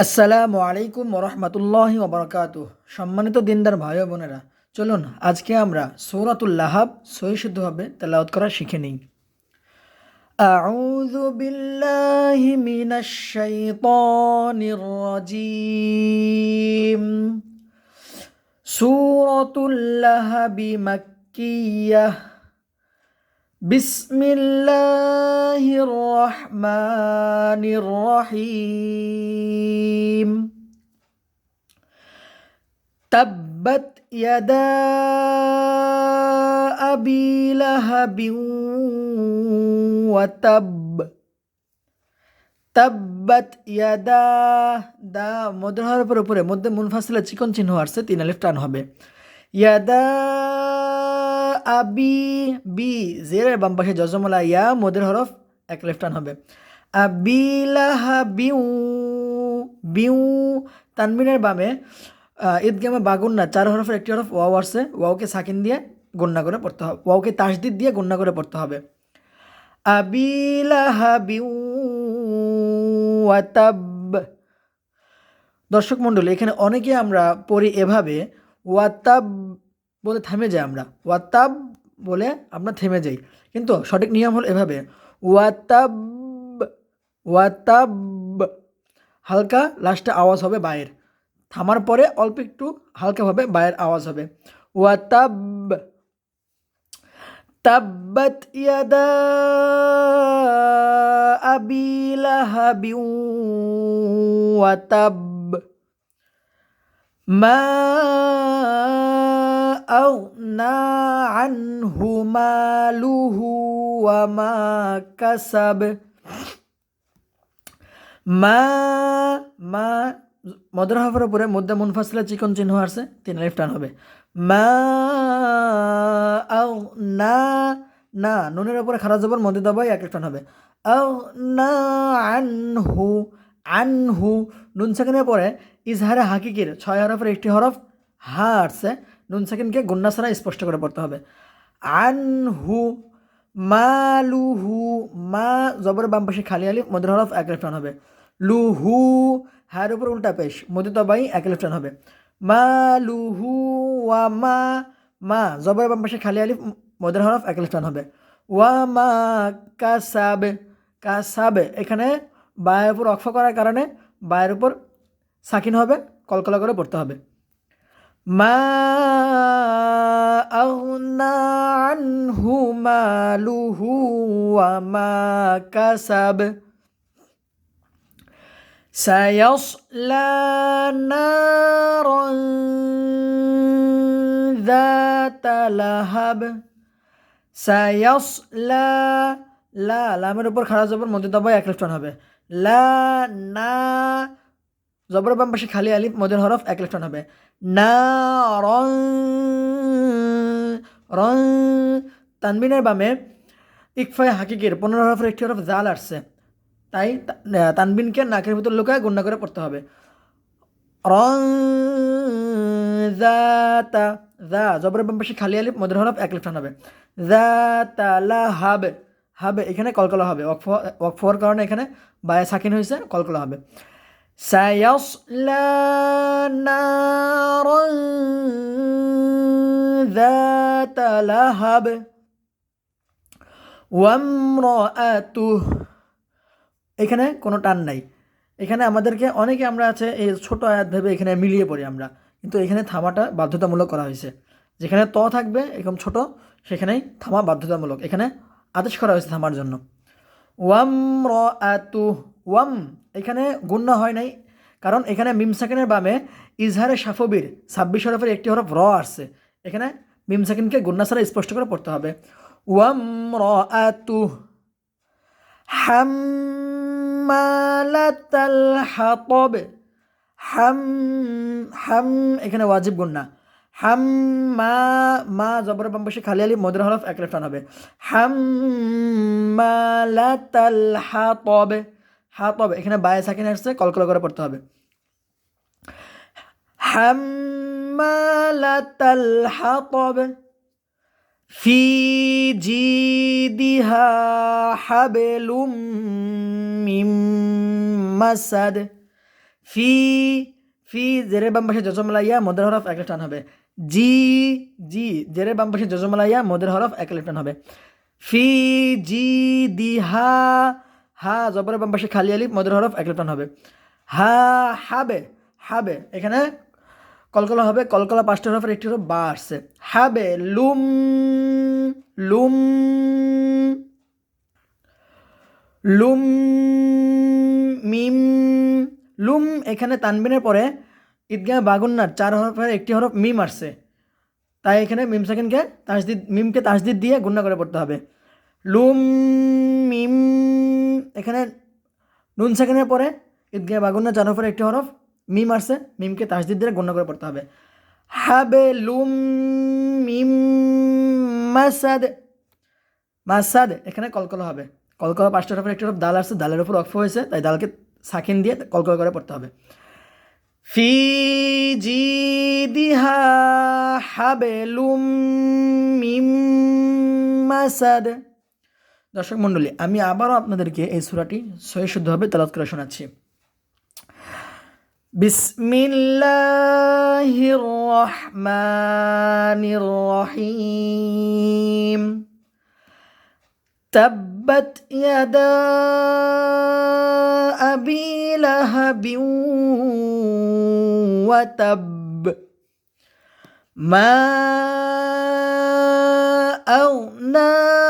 আসসালামু আলাইকুম ওরহমতুল্লাহি ওবরাকাত সম্মানিত দিনদার ভাই ও বোনেরা চলুন আজকে আমরা সৌরাতুল লাহাব সহি শুদ্ধভাবে তেলাওয়াত করা শিখে নিই أعوذ بالله من الشيطان الرجيم سورة اللهب مكية بسم الله الرحمن الرحيم تبت يدا أبي لهب وتب তাব্বাত ইয়াদা দা মধ্যে হওয়ার পর উপরে মধ্যে মুনফাসিলা চিকন চিহ্ন আসছে তিন আলিফ টান হবে ইয়াদা আবি বি, জেরের বাম পাশে জজমলা ইয়া, মদের হরফ এক আলিফ টান হবে আবিলাহা বিউ বিউ তানবিনের বামে ঈদগামে বাগুন্না চার হরফের একটি হরফ ওয়াও আসছে, ওয়াওকে সাকিন দিয়ে গণ্যা করে পড়তে হবে, ওয়াওকে তাসদিদ দিয়ে গণ্যা করে পড়তে হবে। ওয়াতাব দর্শক মণ্ডলী, এখানে অনেকে আমরা পড়ি এভাবে, ওয়াতাব বলে থেমে যাই আমরা। ওয়াতাব বলে আমরা থেমে যাই। কিন্তু সঠিক নিয়ম হলো এভাবে। ওয়াতাব ওয়াতাব হালকা লাস্টে আওয়াজ হবে বায়ের। থামার পরে অল্প একটু হালকাভাবে বায়ের আওয়াজ হবে। ওয়াতাব তাব্বাত ইয়াদা আবি ওয়াতাব। ما أغنى عنه ماله وما كسب মা মা মদর হওয়ার উপরে মধ্যে মুনফাসিলা চিকন চিহ্ন আসছে তিন আলিফ টান হবে মা আও না না নুনের উপরে খারাপ জবর মধ্যে দবাই এক টান হবে আও না আনহু আনহু নুন সেকেন্ডের পরে ইজহারে হাকিকির ছয় হরফের একটি হরফ হা আসছে নুন সাকিনকে গুন্না স্পষ্ট করে পড়তে হবে। আনহু মালুহু মা জবর বাম পাশে খালি আলি মধ্যে হরফ এক টান হবে। লুহু হায়ের উপর উল্টা পেশ মধ্যে তবাই এক টান হবে। মালুহু ওয়া মা মা জবর বাম পাশে খালি আলি মধ্যে হরফ এক টান হবে। ওয়া মা কাসাবে কাসাবে এখানে বায়ের উপর অক্ষ করার কারণে বায়ের উপর সাকিন হবে, কলকলা করে পড়তে হবে। মা আহনা আনহু মালুহু ওয়া মা কাসাব سيصلى نارا ذات لهب سيصلى লা লামের উপর খাড়া জবর মধ্যে দবাই এক লেফটন হবে লা না জবর বাম পাশে খালি আলিফ, মদের হরফ এক লেফটন হবে। না, রং তানবিনের বামে ইকফাই হাকিকের, পনেরো হরফের একটি হরফ জাল আসছে। তাই তানবিনকে নাকের ভিতর লুকায় গুন্না করে পড়তে হবে। রং জাতা জা, জবরের বাম পাশে খালি আলিফ, মদের হরফ এক লেফটন হবে। জাতা লা, হবে হবে এখানে কলকলা হবে। ওয়াকফ ওয়াকফ হওয়ার কারণে এখানে বায়ে সাকিন হয়েছে, কলকলা হবে। سيصلى نارا ذات لهب وامرأته এখানে কোনো টান নাই এখানে আমাদেরকে অনেকে আমরা আছে এই ছোট আয়াত ভেবে এখানে মিলিয়ে পড়ি আমরা কিন্তু এখানে থামাটা বাধ্যতামূলক করা হয়েছে যেখানে ত থাকবে এরকম ছোট সেখানেই থামা বাধ্যতামূলক এখানে আদেশ করা হয়েছে থামার জন্য ওয়াম র আতু ওয়াম, এখানে গুণ্য হয় নাই, কারণ এখানে মিম সেকেন্ডের বামে ইজহারে সাফবির ছাব্বিশ হরফের একটি হরফ র আসছে। এখানে মিম সেকেন্ডকে গুন্না ছাড়া স্পষ্ট করে পড়তে হবে। ওয়াম র আতু হাম্মালাতাল হাতব। হাম হাম, এখানে ওয়াজিব গুন্না। হাম, মা মা জবর বাম পাশে খালি আলি, মদের হরফ এক লেফটান হবে। হাম মালাতাল হাতব। হা পাবে। এখানে বায়ে সাকিন আসছে কলকলা করে পড়তে হবে। হাম্মালাতাল হাতব ফি জি দিহা হাবেলুম মিম মাসাদ। ফি ফি, জেরে বাম পাশে জজমালাইয়া, মদের হরফ এক টান হবে। জি জি, জেরে বাম পাশে জজমালাইয়া, মদের হরফ এক টান হবে। ফি জি দিহা হা জবরের বাম পাশে খালি আলিফ, মদের হরফ, এক হবে। হা, হাবে হাবে, এখানে কলকলা হবে, কলকলা পাঁচটা হরফের একটি হরফ বা আসছে। হাবে, লুম লুম লুম, মিম, লুম, এখানে তানবিনের পরে ঈদগাহ বাগুন্নার চার হরফের একটি হরফ মিম আসছে। তাই এখানে মিম সেকেন্ডকে তাসদিদ, মিমকে তাসদিদ দিয়ে গুণনা করে পড়তে হবে। লুম, মিম এখানে নুন সেকেন্ডের পরে ঈদগাহ বাগুন্নার চার হরফের একটি হরফ, মিম আসছে, মিমকে তাসদিদ দিয়ে গুণনা করে পড়তে হবে। হাবে লুম মিম মাসাদ মাসাদ, এখানে কলকলা হবে। কলকলা পাঁচটার উপর একটি হরফ, দাল আসছে, দালের উপর অক্ষ হয়েছে, তাই দালকে সাকিন দিয়ে কলকলা করে পড়তে হবে। ফি জি দিহা হাবেলুম মিম মাসাদ। দর্শক মণ্ডলী আমি আবারও আপনাদেরকে এই সুরাটি সহি শুদ্ধভাবে তালাত করে শোনাচ্ছি بسم الله الرحمن الرحيم تبت يدا أبي لهب وتب ما أغنى عنه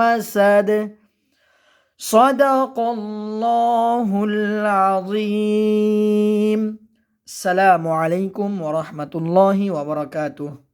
مسد صدق الله العظيم. السلام عليكم ورحمة الله وبركاته.